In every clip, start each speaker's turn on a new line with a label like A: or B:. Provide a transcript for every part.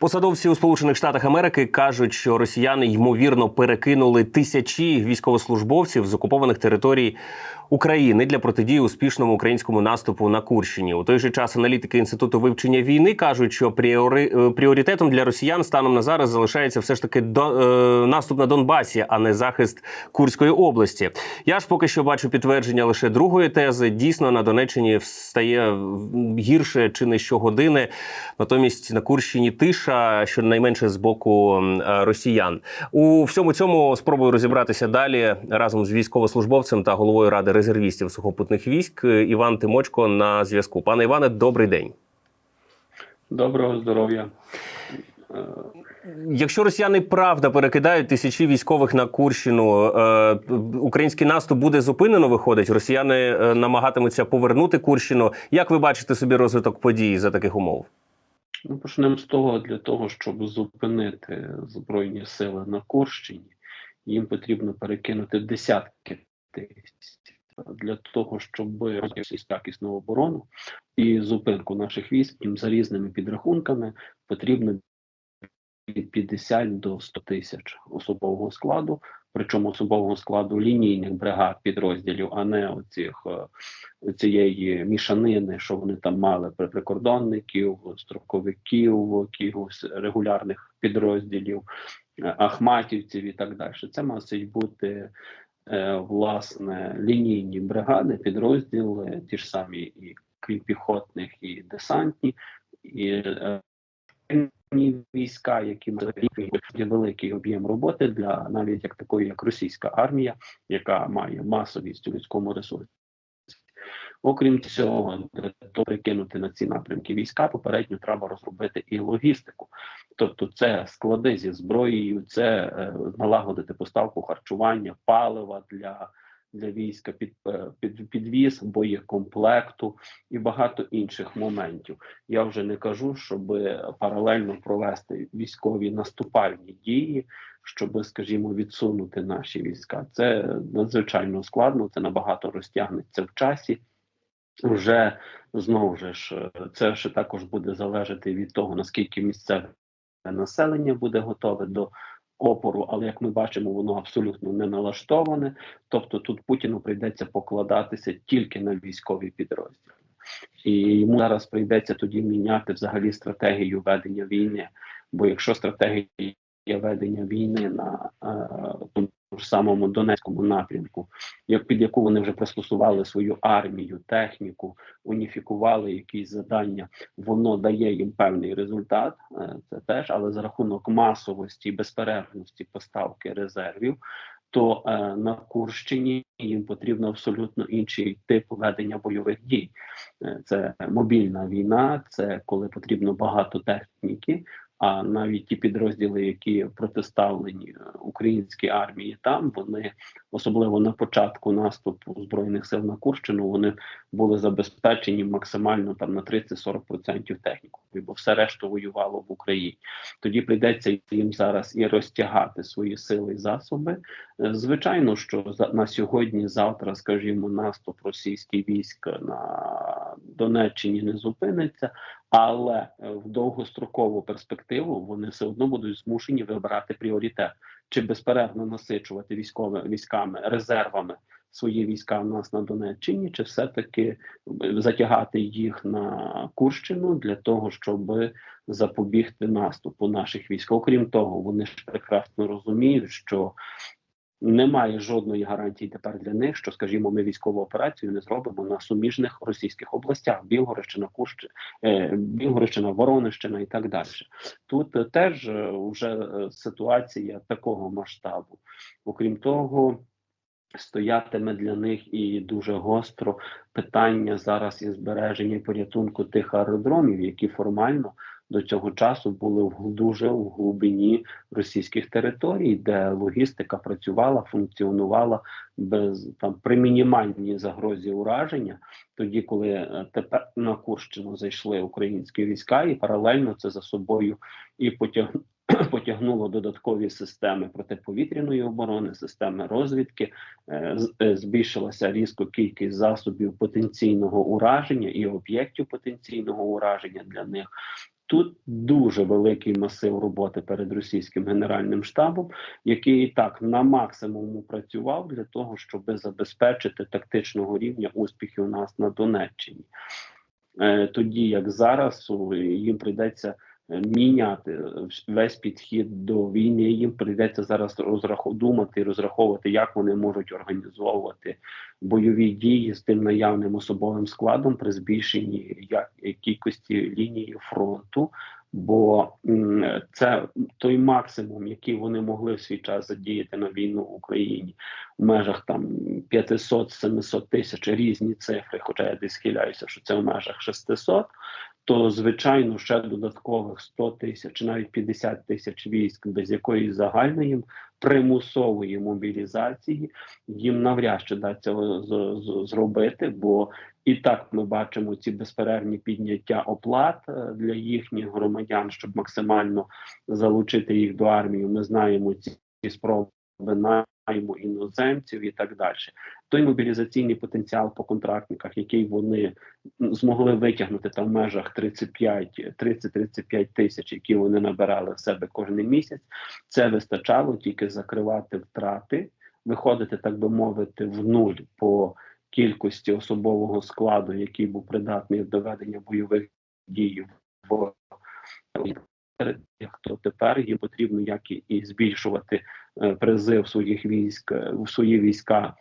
A: Посадовці у Сполучених Штатах Америки кажуть, що росіяни ймовірно перекинули тисячі військовослужбовців з окупованих територій України для протидії успішному українському наступу на Курщині. У той же час аналітики інституту вивчення війни кажуть, що пріори... е, пріоритетом для росіян станом на зараз залишається все ж таки до... е, наступ на Донбасі, а не захист Курської області. Я ж поки що бачу підтвердження лише другої тези. Дійсно, на Донеччині стає гірше чи не щогодини. Натомість на Курщині тиша, щонайменше з боку е, росіян. У всьому цьому спробую розібратися далі разом з військовослужбовцем та головою ради резервістів сухопутних військ е, Іван Тимочко на зв'язку. Пане Іване, добрий день.
B: Доброго здоров'я. Е,
A: Якщо росіяни правда перекидають тисячі військових на Курщину, український наступ буде зупинено. Виходить, росіяни намагатимуться повернути Курщину. Як ви бачите собі розвиток подій за таких умов?
B: Ну, почнемо з того, для того, щоб зупинити Збройні сили на Курщині, їм потрібно перекинути десятки тисяч для того, щоб якісну оборону. І зупинку наших військ за різними підрахунками потрібно від 50 до 100 тисяч особового складу, причому особового складу лінійних бригад підрозділів, а не оцих е, цієї мішанини, що вони там мали при- прикордонників, строковиків, якихось регулярних підрозділів, е, ахматівців і так далі. Це мусить бути е, власне лінійні бригади, підрозділи, ті ж самі і крім піхотних, і десантні, і війська, які великий об'єм роботи для навіть як такої, як російська армія, яка має масовість у людському ресурсі. Окрім цього, для того, перекинути на ці напрямки війська, попередньо треба розробити і логістику. Тобто, це склади зі зброєю, це е, налагодити поставку харчування, палива для, для війська, під, е, під, підвіз, боєкомплекту і багато інших моментів. Я вже не кажу, щоб паралельно провести військові наступальні дії, щоб, скажімо, відсунути наші війська. Це надзвичайно складно, це набагато розтягнеться в часі. Вже знову ж це ще також буде залежати від того, наскільки місцеве населення буде готове до опору, але як ми бачимо, воно абсолютно не налаштоване. Тобто тут Путіну прийдеться покладатися тільки на військові підрозділи. І йому зараз прийдеться тоді міняти взагалі стратегію ведення війни. Бо якщо стратегія ведення війни на е, ж самому Донецькому напрямку, як під яку вони вже пристосували свою армію, техніку, уніфікували якісь завдання, воно дає їм певний результат. е, Це теж, але за рахунок масовості і безперервності поставки резервів. То е, на Курщині їм потрібно абсолютно інший тип ведення бойових дій. Е, Це мобільна війна, це коли потрібно багато техніки. А навіть ті підрозділи, які протиставлені е, українській армії, там вони особливо на початку наступу збройних сил на Курщину, вони були забезпечені максимально там на 30-40% технікою, бо все решту воювало в Україні. Тоді прийдеться їм зараз і розтягати свої сили і засоби. Е, Звичайно, що на сьогодні, завтра, скажімо, наступ російських військ на Донеччині не зупиниться, але е, в довгострокову перспективу вони все одно будуть змушені вибирати пріоритет чи безперервно насичувати військовими військами резервами свої війська в нас на Донеччині, чи все-таки е, затягати їх на Курщину для того, щоб запобігти наступу наших військ. Окрім того, вони ж прекрасно розуміють, що немає жодної гарантії тепер для них, що, скажімо, ми військову операцію не зробимо на суміжних російських областях: Білгородщина, Курщина, е, Білгородщина, Воронищина і так далі. Тут е, теж е, вже ситуація такого масштабу. Окрім того. Стоятиме для них і дуже гостро питання зараз і збереження і порятунку тих аеродромів, які формально до цього часу були в дуже в глибині російських територій, де логістика працювала, функціонувала без там при мінімальній загрозі ураження. Тоді, коли е, тепер на Курщину зайшли українські війська, і паралельно це за собою і потяг потягнуло додаткові системи протиповітряної оборони, системи розвідки, е, е, збільшилася різко кількість засобів потенційного ураження і об'єктів потенційного ураження для них. Тут дуже великий масив роботи перед російським генеральним штабом, який і так на максимуму працював для того, щоб забезпечити тактичного рівня успіхи у нас на Донеччині. Е, Тоді як зараз їм прийдеться міняти весь підхід до війни. Їм прийдеться зараз розраху думати і розраховувати, як вони можуть організовувати бойові дії з тим наявним особовим складом при збільшенні я- кількості лінії фронту. Бо це той максимум, який вони могли в свій час задіяти на війну в Україні в межах там 500-700 тисяч різні цифри, хоча я десь схиляюся, що це в межах 600, то звичайно ще додаткових 100 тисяч, навіть 50 тисяч військ, без якоїсь загальної примусової мобілізації їм навряд чи з- зробити, бо і так ми бачимо ці безперервні підняття оплат е, для їхніх громадян, щоб максимально залучити їх до армії. Ми знаємо ці, спроби найму іноземців і так далі. Той мобілізаційний потенціал по контрактниках, який вони змогли витягнути там в межах 35, 30-35 тисяч, які вони набирали в себе кожен місяць, це вистачало тільки закривати втрати, виходити, так би мовити, в нуль по кількості особового складу, який був придатний до ведення бойових дій в то тепер їм потрібно як і- збільшувати призив своїх військ е, в свої війська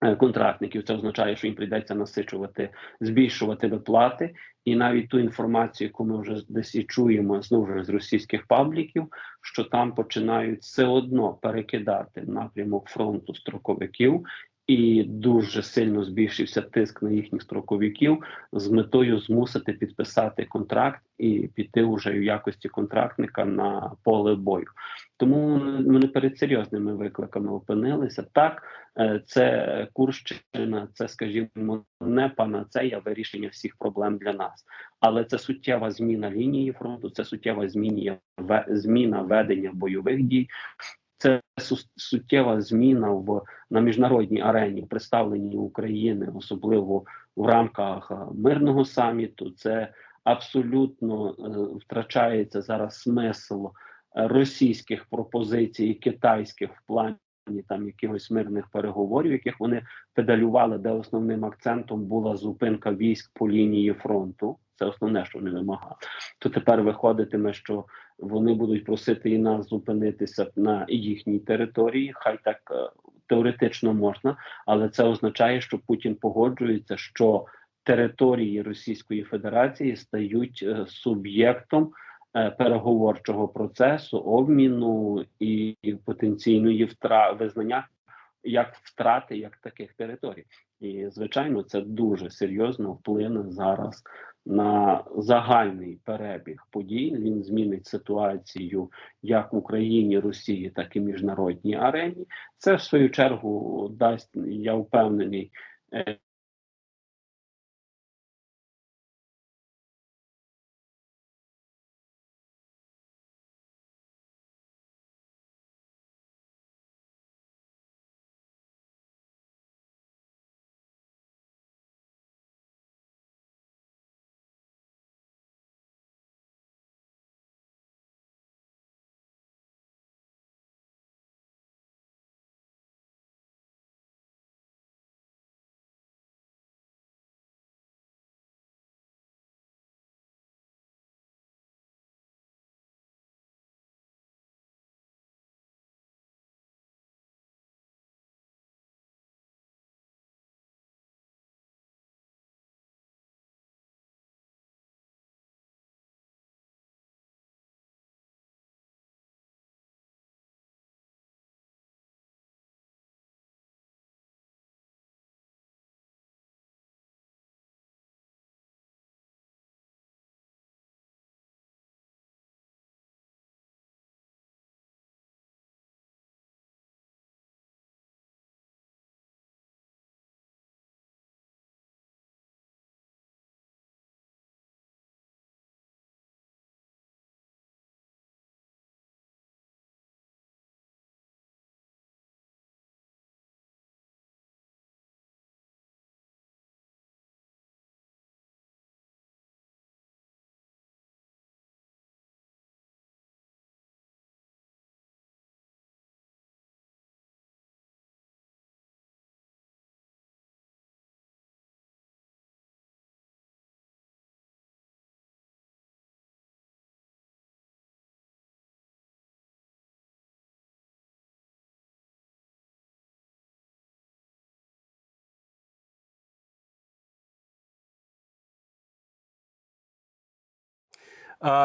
B: е, контрактників. Це означає, що їм прийдеться насичувати, збільшувати виплати, і навіть ту інформацію, яку ми вже десь і чуємо знову ж з російських пабліків, що там починають все одно перекидати напрямок фронту строковиків. І дуже сильно збільшився тиск на їхніх строковиків з метою змусити підписати контракт і піти вже в якості контрактника на поле бою. Тому ми перед серйозними викликами опинилися. Так, е, це Курщина, це, скажімо, не панацея вирішення всіх проблем для нас, але це суттєва зміна лінії фронту, це суттєва зміна, зміна ведення бойових дій. Це су- суттєва зміна в на міжнародній арені представленні України, особливо в рамках мирного саміту. Це абсолютно е, втрачається зараз смисл е, російських пропозицій китайських в плані там якихось мирних переговорів, яких вони педалювали, де основним акцентом була зупинка військ по лінії фронту. Це основне, що вони вимагали. То тепер виходитиме, що вони будуть просити і нас зупинитися на їхній території. Хай так е, теоретично можна, але це означає, що Путін погоджується, що території Російської Федерації стають е, суб'єктом е, переговорчого процесу, обміну і потенційної втра визнання як втрати як таких територій. І звичайно, це дуже серйозно вплине зараз на загальний перебіг подій. Він змінить ситуацію як в Україні, Росії, так і міжнародній арені. Це в свою чергу дасть, я впевнений,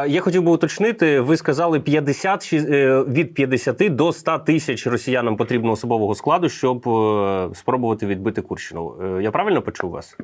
A: Я хотів би уточнити, ви сказали 50, е, від 50 до 100 тисяч росіянам потрібно особового складу, щоб е, спробувати відбити Курщину. Е, Я правильно почув вас?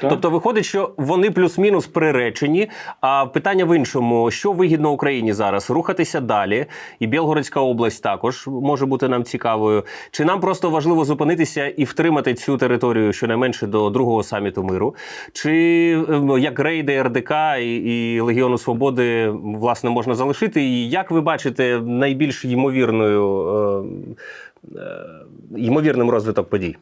B: Так?
A: Тобто виходить, що вони плюс-мінус приречені. А питання в іншому: що вигідно Україні зараз? Рухатися далі, і Білгородська область також може бути нам цікавою. Чи нам просто важливо зупинитися і втримати цю територію щонайменше до другого саміту миру? Чи ем, як рейди РДК і, і Легіону Свободи власне можна залишити? І як ви бачите найбільш ймовірною е, е, ймовірним розвиток подій?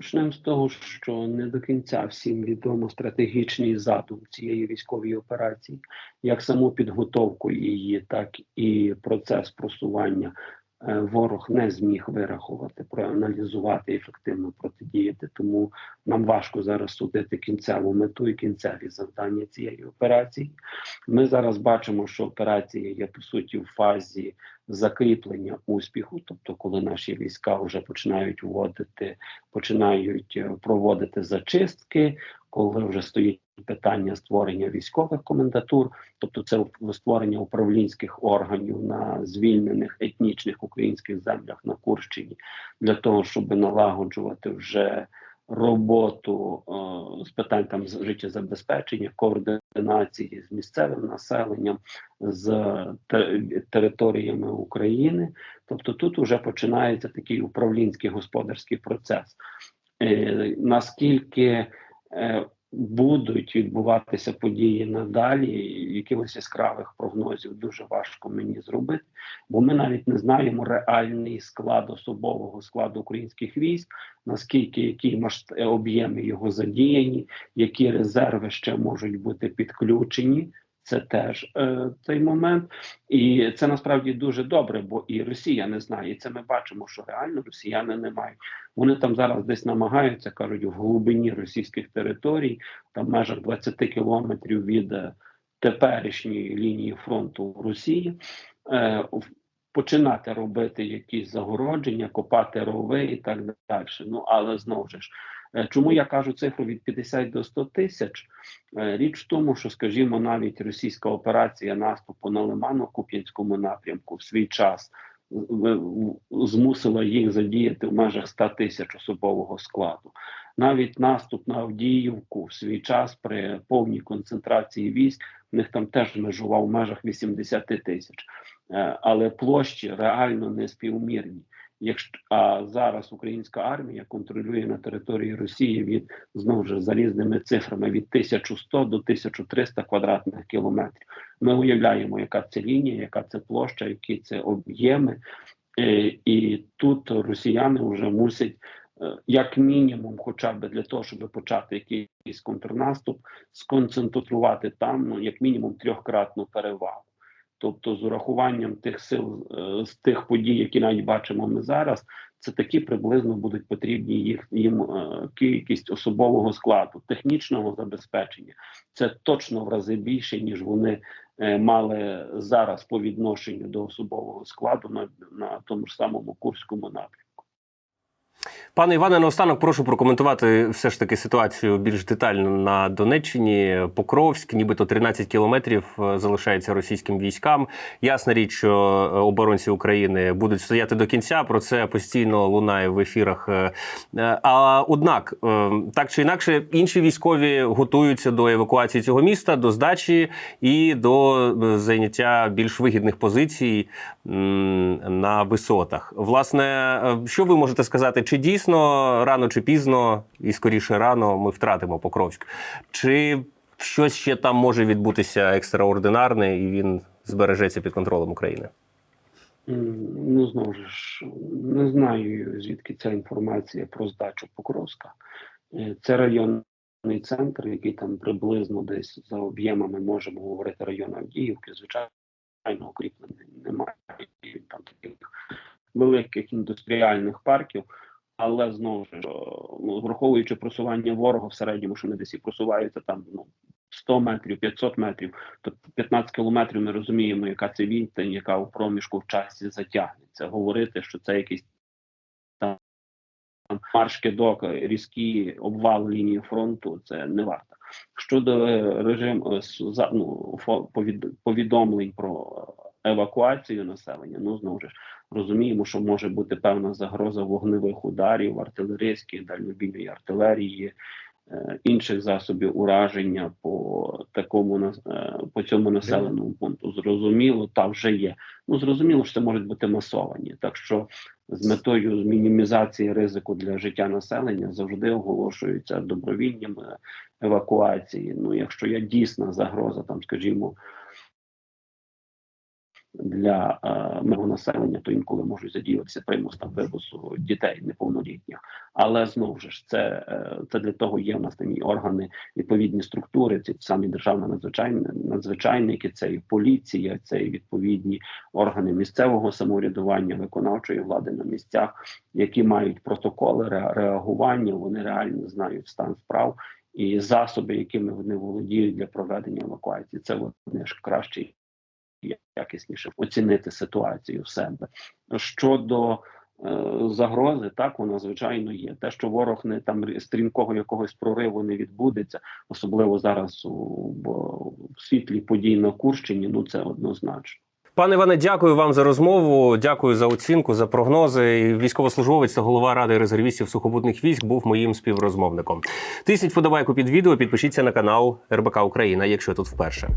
B: Почнемо з того, що не до кінця всім відомо стратегічний задум цієї військової операції, як саму підготовку її, так і процес просування. е, Ворог не зміг вирахувати, проаналізувати, ефективно протидіяти. Тому нам важко зараз судити кінцеву мету і кінцеві завдання цієї операції. Ми зараз бачимо, що операція є по суті в фазі закріплення успіху, тобто, коли наші війська вже починають вводити, починають е, проводити зачистки, коли вже стоїть питання створення військових комендатур, тобто це створення управлінських органів на звільнених етнічних українських землях на Курщині, для того, щоб налагоджувати вже роботу е, з питань там життєзабезпечення, координації з місцевим населенням, з те- територіями України. Тобто тут вже починається такий управлінський господарський процес. Е, наскільки е, будуть відбуватися події надалі, якихось яскравих прогнозів дуже важко мені зробити, бо ми навіть не знаємо реальний склад особового складу українських військ, наскільки які об'єми його задіяні, які резерви ще можуть бути підключені. Це теж е, цей момент, і це насправді дуже добре, бо і Росія не знає. І це ми бачимо, що реально росіяни не мають. Вони там зараз десь намагаються, кажуть, в глибині російських територій, там в межах 20 кілометрів від е, теперішньої лінії фронту Росії, е, починати робити якісь загородження, копати рови і так далі. Ну але знову ж. Е, Чому я кажу цифру від 50 до 100 тисяч? Е, Річ в тому, що, скажімо, навіть російська операція наступу на Лимано-Куп'янському напрямку в свій час в- змусила їх задіяти в межах 100 тисяч особового складу. Навіть наступ на Авдіївку в свій час при повній концентрації військ в них там теж межував в межах 80 тисяч, Е, але площі реально не співмірні. Якщо а зараз українська армія контролює на території Росії від знову ж залізними цифрами від 1100 до 1300 квадратних кілометрів. Ми уявляємо, яка це лінія, яка це площа, які це об'єми, Е, і тут росіяни вже мусять. е, Як мінімум, хоча б для того, щоб почати якийсь контрнаступ, сконцентрувати там ну як мінімум трьохкратну перевагу. Тобто, з урахуванням тих сил е, з тих подій, які навіть бачимо ми зараз, це такі приблизно будуть потрібні їх їм е, кількість особового складу, технічного забезпечення. Це точно в рази більше, ніж вони е, мали зараз по відношенню до особового складу на, на тому ж самому Курському напрямку.
A: Пане Іване, наостанок прошу прокоментувати все ж таки ситуацію більш детально на Донеччині. Покровськ, нібито 13 кілометрів е, залишається російським військам. Ясна річ, що е, оборонці України будуть стояти до кінця. Про це постійно лунає в ефірах. Е, А однак, так чи інакше, інші військові готуються до евакуації цього міста, до здачі і до зайняття більш вигідних позицій на висотах. Власне, е, що ви можете сказати? Чи дійсно рано чи пізно, і скоріше рано, ми втратимо Покровськ? Чи щось ще там може відбутися екстраординарне, і він збережеться під контролем України?
B: Ну, знову ж, не знаю, звідки ця інформація про здачу Покровська. Е, Це районний центр, який там приблизно десь за об'ємами можемо говорити район Авдіївки. Звичайно, укріплений немає там таких великих індустріальних парків. Але знову ж ну, враховуючи просування ворога в середньому, що вони десь і просуваються там ну 100 метрів, 500 метрів, то 15 кілометрів ми розуміємо, яка це відстань, яка у проміжку в часі затягнеться. Говорити, що це якийсь там марш кидок, різкі обвал лінії фронту. Це не варто. Щодо е, режиму е, ну, повідомлень про евакуацію населення, ну знову ж розуміємо, що може бути певна загроза вогневих ударів, артилерійської, дальнобійної артилерії, е, інших засобів ураження по такому по цьому населеному пункту. Зрозуміло, та вже є. Ну зрозуміло, що це можуть бути масовані. Так що з метою мінімізації ризику для життя населення завжди оголошуються добровільні е, евакуації. Ну, якщо є дійсна загроза, там, скажімо, для е, мирного населення, то інколи можуть задіятися примус там вивозу дітей неповнолітніх. Але знову ж це, е, це для того є в нас і органи, відповідні структури, ці самі державні надзвичайні надзвичайники, це і поліція, це і відповідні органи місцевого самоврядування, виконавчої влади на місцях, які мають протоколи ре- реагування, вони реально знають стан справ. І засоби, якими вони володіють для проведення евакуації, це вони ж краще і якісніше оцінити ситуацію в себе. Щодо е, загрози, так вона звичайно є. Те, що ворог не там стрімкого якогось прориву не відбудеться, особливо зараз у, в світлі подій на Курщині, ну це однозначно.
A: Пане Іване, дякую вам за розмову. Дякую за оцінку, за прогнози. Військовослужбовець та голова ради резервістів сухопутних військ був моїм співрозмовником. Тисніть подобайку під відео, підпишіться на канал РБК Україна, якщо тут вперше.